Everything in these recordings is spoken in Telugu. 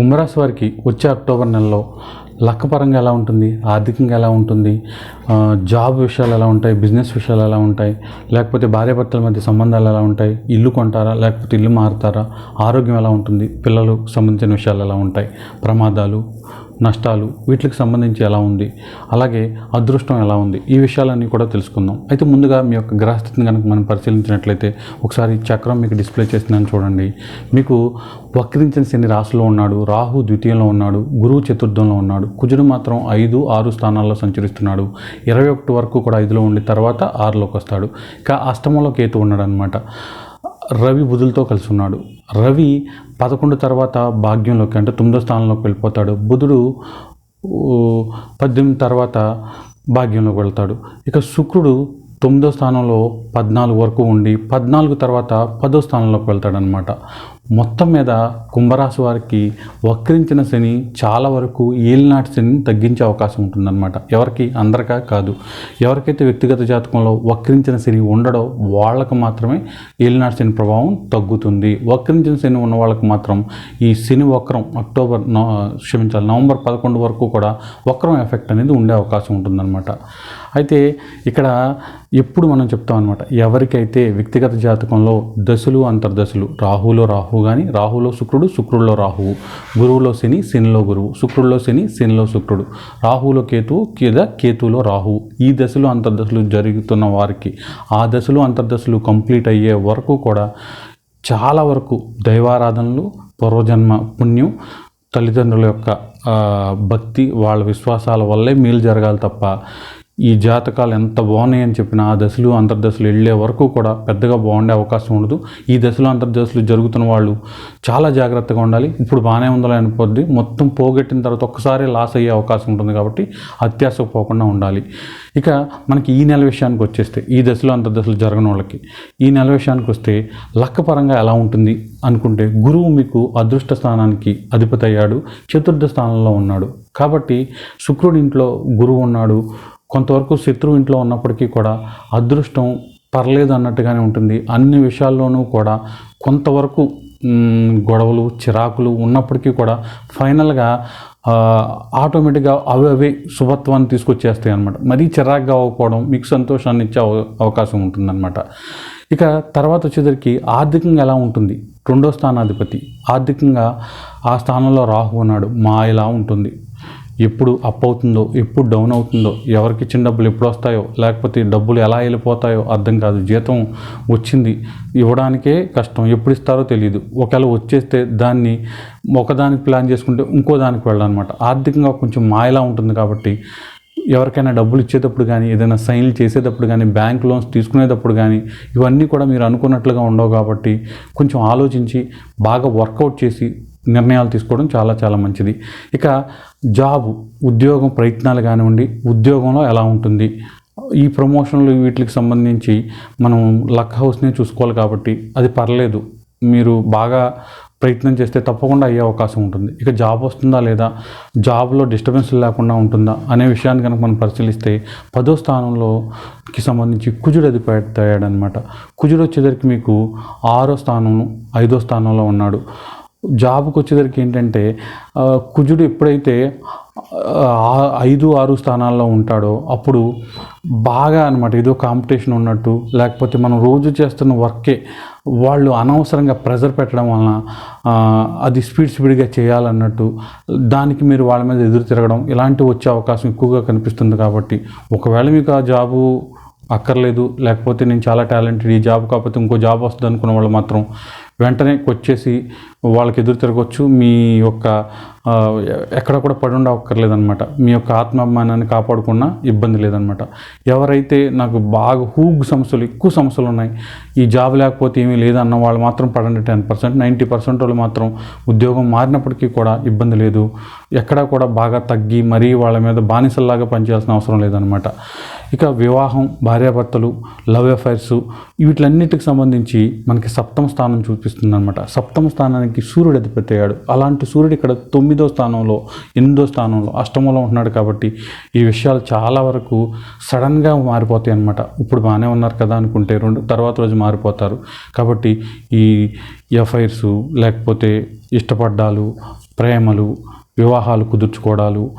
కుంభరాశి వారికి వచ్చే అక్టోబర్ నెలలో లక్కపరంగా ఎలా ఉంటుంది? ఆర్థికంగా ఎలా ఉంటుంది? జాబ్ విషయాలు ఎలా ఉంటాయి? బిజినెస్ విషయాలు ఎలా ఉంటాయి? లేకపోతే భార్యాభర్తల మధ్య సంబంధాలు ఎలా ఉంటాయి? ఇల్లు కొంటారా? లేకపోతే ఇల్లు మారుతారా? ఆరోగ్యం ఎలా ఉంటుంది? పిల్లలకు సంబంధించిన విషయాలు ఎలా ఉంటాయి? ప్రమాదాలు నష్టాలు వీటికి సంబంధించి ఎలా ఉంది? అలాగే అదృష్టం ఎలా ఉంది? ఈ విషయాలన్నీ కూడా తెలుసుకుందాం. అయితే ముందుగా మీ యొక్క గ్రహస్థితిని కనుక మనం పరిశీలించినట్లయితే ఒకసారి చక్రం మీకు డిస్ప్లే చేసిందని చూడండి. మీకు వక్రించిన శని రాశిలో ఉన్నాడు రాహు ద్వితీయంలో ఉన్నాడు గురువు చతుర్థంలో ఉన్నాడు కుజుడు మాత్రం ఐదు ఆరు స్థానాల్లో సంచరిస్తున్నాడు. ఇరవై ఒకటి వరకు కూడా ఐదులో ఉండి తర్వాత ఆరులోకి వస్తాడు. ఇక అష్టమంలో కేతు ఉన్నాడు అనమాట రవి బుధులతో కలిసి ఉన్నాడు రవి పదకొండు తర్వాత భాగ్యంలోకి అంటే తొమ్మిదో స్థానంలోకి వెళ్ళిపోతాడు. బుధుడు పద్దెనిమిది తర్వాత భాగ్యంలోకి వెళ్తాడు. ఇక శుక్రుడు తొమ్మిదో స్థానంలో పద్నాలుగు వరకు ఉండి పద్నాలుగు తర్వాత పదో స్థానంలోకి వెళ్తాడనమాట మొత్తం మీద కుంభరాశి వారికి వక్రించిన శని చాలా వరకు ఏలినాటి శని తగ్గించే అవకాశం ఉంటుందన్నమాట. ఎవరికి? అందరికా కాదు. ఎవరికైతే వ్యక్తిగత జాతకంలో వక్రించిన శని ఉండడో వాళ్ళకు మాత్రమే ఏలినాటి శని ప్రభావం తగ్గుతుంది. వక్రించిన శని ఉన్న వాళ్ళకి మాత్రం ఈ శని వక్రం అక్టోబర్ నవ క్షమించాలి నవంబర్ పదకొండు వరకు కూడా వక్రం ఎఫెక్ట్ అనేది ఉండే అవకాశం ఉంటుందన్నమాట. అయితే ఇక్కడ ఎప్పుడు మనం చెప్తాం అనమాట ఎవరికైతే వ్యక్తిగత జాతకంలో దశలు అంతర్దశలు రాహులో రాహు కానీ రాహులో శుక్రుడు శుక్రుల్లో రాహువు గురువులో శని శనిలో గురువు శుక్రుల్లో శని శనిలో శుక్రుడు రాహులో కేతువు లేదా కేతువులో రాహువు ఈ దశలు అంతర్దశలు జరుగుతున్న వారికి ఆ దశలు అంతర్దశలు కంప్లీట్ అయ్యే వరకు కూడా చాలా వరకు దైవారాధనలు పూర్వజన్మ పుణ్యం తల్లిదండ్రుల యొక్క భక్తి వాళ్ళ విశ్వాసాల వల్లే మేలు జరగాలి తప్ప ఈ జాతకాలు ఎంత బాగున్నాయి అని చెప్పిన ఆ దశలు అంతర్దశలు వెళ్ళే వరకు కూడా పెద్దగా బాగుండే అవకాశం ఉండదు. ఈ దశలు అంతర్దశలు జరుగుతున్న వాళ్ళు చాలా జాగ్రత్తగా ఉండాలి. ఇప్పుడు బాగానే ఉందో అనిపోద్ది మొత్తం పోగొట్టిన తర్వాత ఒక్కసారి లాస్ అయ్యే అవకాశం ఉంటుంది కాబట్టి అత్యాశకు పోకుండా ఉండాలి. ఇక మనకి ఈ నెల విషయానికి వచ్చేస్తే ఈ దశలో అంతర్దశలు జరగని వాళ్ళకి ఈ నెల విషయానికి వస్తే లక్క పరంగా ఎలా ఉంటుంది అనుకుంటే గురువు మీకు అదృష్ట స్థానానికి అధిపతి అయ్యాడు. చతుర్థ స్థానంలో ఉన్నాడు. కాబట్టి శుక్రుడి ఇంట్లో గురువు ఉన్నాడు. కొంతవరకు శత్రువు ఇంట్లో ఉన్నప్పటికీ కూడా అదృష్టం పర్లేదు అన్నట్టుగానే ఉంటుంది. అన్ని విషయాల్లోనూ కూడా కొంతవరకు గొడవలు చిరాకులు ఉన్నప్పటికీ కూడా ఫైనల్గా ఆటోమేటిక్గా అవి అవి శుభత్వాన్ని తీసుకొచ్చేస్తాయి అనమాట మరీ చిరాకుగా అవ్వకపోవడం మీకు సంతోషాన్ని ఇచ్చే అవ- అవకాశం ఉంటుందన్నమాట. ఇక తర్వాత వచ్చేసరికి ఆర్థికంగా ఎలా ఉంటుంది? రెండో స్థానాధిపతి. ఆర్థికంగా ఆ స్థానంలో రాహు ఉన్నాడు. మాయలా ఉంటుంది. ఎప్పుడు అప్ అవుతుందో ఎప్పుడు డౌన్ అవుతుందో ఎవరికి ఇచ్చిన డబ్బులు ఎప్పుడు వస్తాయో లేకపోతే డబ్బులు ఎలా వెళ్ళిపోతాయో అర్థం కాదు. జీతం వచ్చింది ఇవ్వడానికే కష్టం. ఎప్పుడు ఇస్తారో తెలియదు ఒకవేళ వచ్చేస్తే దాన్ని ఒకదానికి ప్లాన్ చేసుకుంటే ఇంకో దానికి వెళ్ళాలన్నమాట. ఆర్థికంగా కొంచెం మాయలా ఉంటుంది కాబట్టి ఎవరికైనా డబ్బులు ఇచ్చేటప్పుడు కానీ ఏదైనా సైన్లు చేసేటప్పుడు కానీ బ్యాంక్ లోన్స్ తీసుకునేటప్పుడు కానీ ఇవన్నీ కూడా మీరు అనుకున్నట్లుగా ఉండవు కాబట్టి కొంచెం ఆలోచించి బాగా వర్కౌట్ చేసి నిర్ణయాలు తీసుకోవడం చాలా చాలా మంచిది. ఇక జాబ్ ఉద్యోగం ప్రయత్నాలు కానివ్వండి ఉద్యోగంలో ఎలా ఉంటుంది? ఈ ప్రమోషన్లు వీటికి సంబంధించి మనం లక్ హౌస్నే చూసుకోవాలి కాబట్టి అది పర్లేదు. మీరు బాగా ప్రయత్నం చేస్తే తప్పకుండా అయ్యే అవకాశం ఉంటుంది. ఇక జాబ్ వస్తుందా లేదా? జాబ్లో డిస్టర్బెన్స్ లేకుండా ఉంటుందా? అనే విషయాన్ని కనుక మనం పరిశీలిస్తే పదో స్థానంలోకి సంబంధించి కుజుడు అది పెడతాడనమాట కుజుడు వచ్చేసరికి మీకు ఆరో స్థానం ఐదో స్థానంలో ఉన్నాడు. జాబ్కి వచ్చేసరికి ఏంటంటే కుజుడు ఎప్పుడైతే ఐదు ఆరు స్థానాల్లో ఉంటాడో అప్పుడు బాగా అనమాట ఏదో కాంపిటీషన్ ఉన్నట్టు లేకపోతే మనం రోజు చేస్తున్న వర్కే వాళ్ళు అనవసరంగా ప్రెజర్ పెట్టడం వలన అది స్పీడ్ స్పీడ్గా చేయాలన్నట్టు దానికి మీరు వాళ్ళ మీద ఎదురు తిరగడం ఇలాంటివి వచ్చే అవకాశం ఎక్కువగా కనిపిస్తుంది కాబట్టి ఒకవేళ మీకు ఆ జాబు అక్కర్లేదు లేకపోతే నేను చాలా టాలెంటెడ్ ఈ జాబ్ కాకపోతే ఇంకో జాబ్ వస్తుంది అనుకున్న వాళ్ళు మాత్రం వెంటనే వచ్చేసి వాళ్ళకి ఎదురు తిరగవచ్చు మీ యొక్క ఎక్కడ కూడా పడి ఉండవక్కర్లేదనమాట మీ యొక్క ఆత్మాభిమానాన్ని కాపాడుకున్నా ఇబ్బంది లేదనమాట ఎవరైతే నాకు బాగా హూగ్ సమస్యలు ఎక్కువ సమస్యలు ఉన్నాయి ఈ జాబ్ లేకపోతే ఏమీ లేదన్న వాళ్ళు మాత్రం పడండి టెన్ పర్సెంట్ నైంటీ పర్సెంట్ వాళ్ళు మాత్రం ఉద్యోగం మారినప్పటికీ కూడా ఇబ్బంది లేదు. ఎక్కడా కూడా బాగా తగ్గి మరీ వాళ్ళ మీద బానిసల్లాగా పనిచేయాల్సిన అవసరం లేదనమాట ఇక వివాహం భార్యాభర్తలు లవ్ అఫైర్స్ వీటిలన్నిటికి సంబంధించి మనకి సప్తమ స్థానం చూపిస్తుంది అనమాట సప్తమ స్థానానికి సూర్యుడు అధిపతి అయ్యాడు. అలాంటి సూర్యుడు ఇక్కడ తొమ్మిది స్థానంలో ఎనిమిదో స్థానంలో అష్టమంలో ఉంటున్నాడు కాబట్టి ఈ విషయాలు చాలా వరకు సడన్గా మారిపోతాయి అనమాట ఇప్పుడు బాగానే ఉన్నారు కదా అనుకుంటే రెండు తర్వాత రోజు మారిపోతారు. కాబట్టి ఈ ఎఫ్ఐఆర్స్ లేకపోతే ఇష్టపడ్డాలు ప్రేమలు వివాహాలు కుదుర్చుకోవడాలు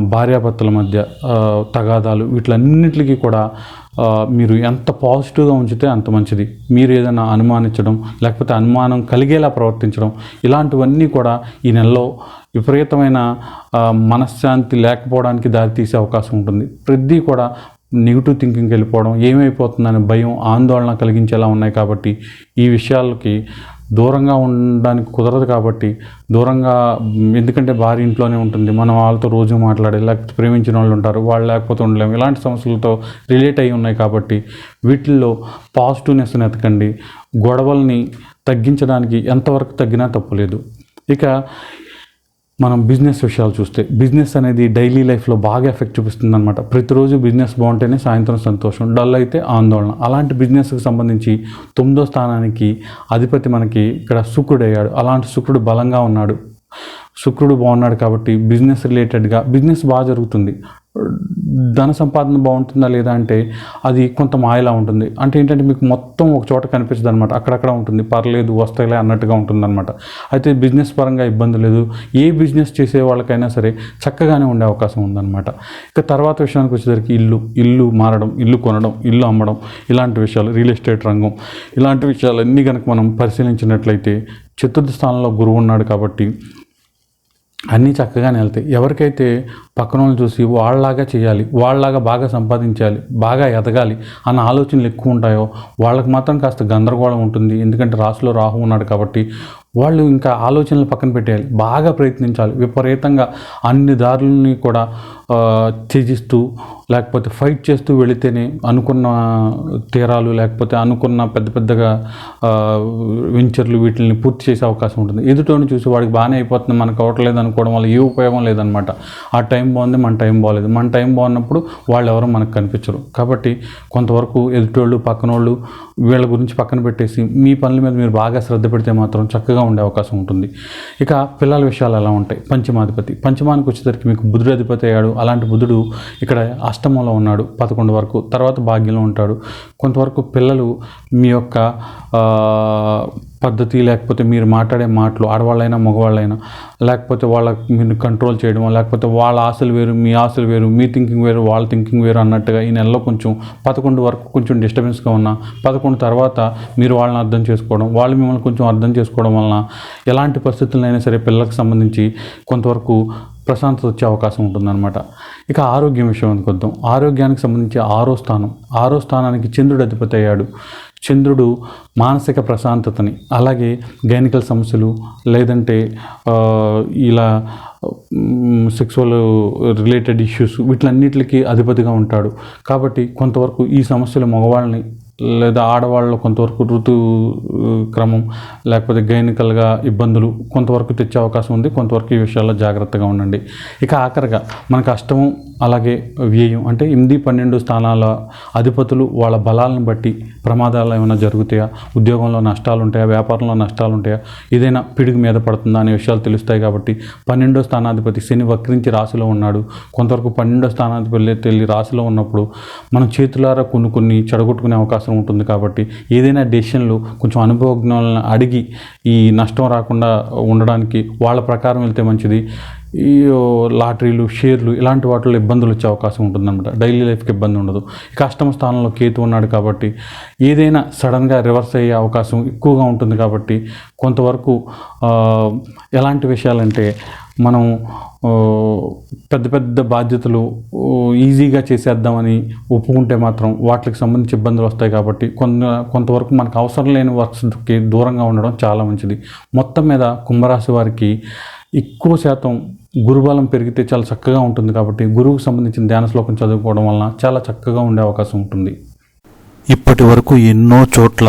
భార్యాభర్తల మధ్య తగాదాలు వీటిలన్నిటికీ కూడా మీరు ఎంత పాజిటివ్గా ఉంచితే అంత మంచిది. మీరు ఏదైనా అనుమానించడం లేకపోతే అనుమానం కలిగేలా ప్రవర్తించడం ఇలాంటివన్నీ కూడా ఈ నెలలో విపరీతమైన మనశ్శాంతి లేకపోవడానికి దారితీసే అవకాశం ఉంటుంది. ప్రతి కూడా నెగిటివ్ థింకింగ్కి వెళ్ళిపోవడం ఏమైపోతుందనే భయం ఆందోళన కలిగించేలా ఉన్నాయి కాబట్టి ఈ విషయాలకి దూరంగా ఉండడానికి కుదరదు కాబట్టి దూరంగా ఎందుకంటే భార్య ఇంట్లోనే ఉంటుంది. మనం వాళ్ళతో రోజు మాట్లాడే లేకపోతే ప్రేమించిన వాళ్ళు ఉంటారు వాళ్ళు లేకపోతే ఉండలేము. ఇలాంటి సమస్యలతో రిలేట్ అయి ఉన్నాయి కాబట్టి వీటిల్లో పాజిటివ్నెస్ని ఎతకండి గొడవల్ని తగ్గించడానికి ఎంతవరకు తగ్గినా తప్పులేదు. ఇక మనం బిజినెస్ విషయాలు చూస్తే బిజినెస్ అనేది డైలీ లైఫ్లో బాగా ఎఫెక్ట్ చూపిస్తుంది అనమాట ప్రతిరోజు బిజినెస్ బాగుంటేనే సాయంత్రం సంతోషం డల్ అయితే ఆందోళన. అలాంటి బిజినెస్కి సంబంధించి తొమ్మిదో స్థానానికి అధిపతి మనకి ఇక్కడ శుక్రుడు అయ్యాడు. అలాంటి శుక్రుడు బలంగా ఉన్నాడు. శుక్రుడు బాగున్నాడు కాబట్టి బిజినెస్ రిలేటెడ్గా బిజినెస్ బాగా జరుగుతుంది. ధన సంపాదన బాగుంటుందా లేదా అంటే అది కొంత మాయలా ఉంటుంది. అంటే ఏంటంటే మీకు మొత్తం ఒక చోట కనిపించదు అనమాట అక్కడక్కడ ఉంటుంది. పర్లేదు వస్తాయిలే అన్నట్టుగా ఉంటుంది అనమాట అయితే బిజినెస్ పరంగా ఇబ్బంది లేదు. ఏ బిజినెస్ చేసే వాళ్ళకైనా సరే చక్కగానే ఉండే అవకాశం ఉందన్నమాట. ఇక తర్వాత విషయానికి వచ్చేసరికి ఇల్లు ఇల్లు మారడం ఇల్లు కొనడం ఇల్లు అమ్మడం ఇలాంటి విషయాలు రియల్ ఎస్టేట్ రంగం ఇలాంటి విషయాలన్నీ కనుక మనం పరిశీలించినట్లయితే చతుర్థ స్థానంలో గురువు ఉన్నాడు కాబట్టి అన్నీ చక్కగానే వెళ్తాయి. ఎవరికైతే పక్కన వాళ్ళు చూసి వాళ్ళలాగా చేయాలి వాళ్ళలాగా బాగా సంపాదించాలి బాగా ఎదగాలి అన్న ఆలోచనలు ఎక్కువ ఉంటాయో వాళ్ళకి మాత్రం కాస్త గందరగోళం ఉంటుంది. ఎందుకంటే రాసులో రాహు ఉన్నాడు కాబట్టి వాళ్ళు ఇంకా ఆలోచనలు పక్కన పెట్టేయాలి. బాగా ప్రయత్నించాలి. విపరీతంగా అన్ని దారులని కూడా త్యజిస్తూ లేకపోతే ఫైట్ చేస్తూ వెళితేనే అనుకున్న తీరాలు లేకపోతే అనుకున్న పెద్ద పెద్దగా వెంచర్లు వీటిని పూర్తి చేసే అవకాశం ఉంటుంది. ఎదుటోని చూసి వాడికి బాగానే అయిపోతుంది. మనకు అవ్వట్లేదు అనుకోవడం వల్ల ఏ ఉపయోగం లేదనమాట. ఆ టైం బాగుంది మన టైం బాగాలేదు మన టైం బాగున్నప్పుడు వాళ్ళు ఎవరు మనకు కనిపించరు. కాబట్టి కొంతవరకు ఎదుటోళ్ళు పక్కనోళ్ళు వీళ్ళ గురించి పక్కన పెట్టేసి మీ పనుల మీద మీరు బాగా శ్రద్ధ పెడితే మాత్రం చక్కగా ఉండే అవకాశం ఉంటుంది. ఇక పిల్లల విషయాలు ఎలా ఉంటాయి? పంచమాధిపతి. పంచమానికి వచ్చేసరికి మీకు బుధుడు అధిపతి అయ్యాడు. అలాంటి బుధుడు ఇక్కడ అష్టమంలో ఉన్నాడు పదకొండు వరకు. తర్వాత భాగ్యంలో ఉంటాడు. కొంతవరకు పిల్లలు మీ యొక్క పద్ధతి లేకపోతే మీరు మాట్లాడే మాటలు ఆడవాళ్ళైనా మగవాళ్ళైనా లేకపోతే వాళ్ళ మీరు కంట్రోల్ చేయడం లేకపోతే వాళ్ళ ఆశలు వేరు మీ ఆశలు వేరు మీ థింకింగ్ వేరు వాళ్ళ థింకింగ్ వేరు అన్నట్టుగా ఈ నెలలో కొంచెం పదకొండు వరకు కొంచెం డిస్టర్బెన్స్గా ఉన్నా పదకొండు తర్వాత మీరు వాళ్ళని అర్థం చేసుకోవడం వాళ్ళు మిమ్మల్ని కొంచెం అర్థం చేసుకోవడం వలన ఎలాంటి పరిస్థితులైనా సరే పిల్లలకు సంబంధించి కొంతవరకు ప్రశాంతత వచ్చే అవకాశం ఉంటుందన్నమాట. ఇక ఆరోగ్యం విషయానికి వద్దాం? ఆరోగ్యానికి సంబంధించి ఆరో స్థానం. ఆరో స్థానానికి చంద్రుడు అధిపతి అయ్యాడు. చంద్రుడు మానసిక ప్రశాంతతని అలాగే గైనికల్ సమస్యలు లేదంటే ఇలా సెక్సువల్ రిలేటెడ్ ఇష్యూస్ వీటిలన్నిటికీ అధిపతిగా ఉంటాడు. కాబట్టి కొంతవరకు ఈ సమస్యలు మగవాళ్ళని లేదా ఆడవాళ్ళలో కొంతవరకు ఋతు క్రమం లేకపోతే గైనికల్గా ఇబ్బందులు కొంతవరకు తెచ్చే అవకాశం ఉంది కొంతవరకు ఈ విషయాల్లో జాగ్రత్తగా ఉండండి. ఇక ఆఖరిగా మనకు అష్టమం అలాగే వ్యయం అంటే ఎనిమిది పన్నెండు స్థానాల అధిపతులు వాళ్ళ బలాలను బట్టి ప్రమాదాలు ఏమైనా జరుగుతాయా? ఉద్యోగంలో నష్టాలు ఉంటాయా వ్యాపారంలో నష్టాలు ఉంటాయా ఏదైనా పిడుగు మీద పడుతుందా అనే విషయాలు తెలుస్తాయి కాబట్టి పన్నెండో స్థానాధిపతి శని వక్రించి రాశిలో ఉన్నాడు. కొంతవరకు పన్నెండో స్థానాధిపతి తెలియ రాశిలో ఉన్నప్పుడు మనం చేతులారా కొన్ని కొన్ని చెడగొట్టుకునే అవకాశం ఉంటుంది కాబట్టి ఏదైనా డెసిషన్లు కొంచెం అనుభవజ్ఞులను అడిగి ఈ నష్టం రాకుండా ఉండడానికి వాళ్ళ ప్రకారం వెళ్తే మంచిది. ఈ లాటరీలు షేర్లు ఇలాంటి వాటిలో ఇబ్బందులు వచ్చే అవకాశం ఉంటుందన్నమాట. డైలీ లైఫ్కి ఇబ్బంది ఉండదు. కష్టమ స్థానంలో కేతు ఉన్నాడు కాబట్టి ఏదైనా సడన్గా రివర్స్ అయ్యే అవకాశం ఎక్కువగా ఉంటుంది కాబట్టి కొంతవరకు ఎలాంటి విషయాలంటే మనం పెద్ద పెద్ద బాధ్యతలు ఈజీగా చేసేద్దామని ఒప్పుకుంటే మాత్రం వాటికి సంబంధించి ఇబ్బందులు వస్తాయి కాబట్టి కొంత కొంతవరకు మనకు అవసరం లేని వర్క్స్కి దూరంగా ఉండడం చాలా మంచిది. మొత్తం మీద కుంభరాశి వారికి ఎక్కువ శాతం గురుబలం పెరిగితే చాలా చక్కగా ఉంటుంది కాబట్టి గురువుకు సంబంధించిన ధ్యాన శ్లోకం చదువుకోవడం వలన చాలా చక్కగా ఉండే అవకాశం ఉంటుంది. ఇప్పటి వరకు ఎన్నో చోట్ల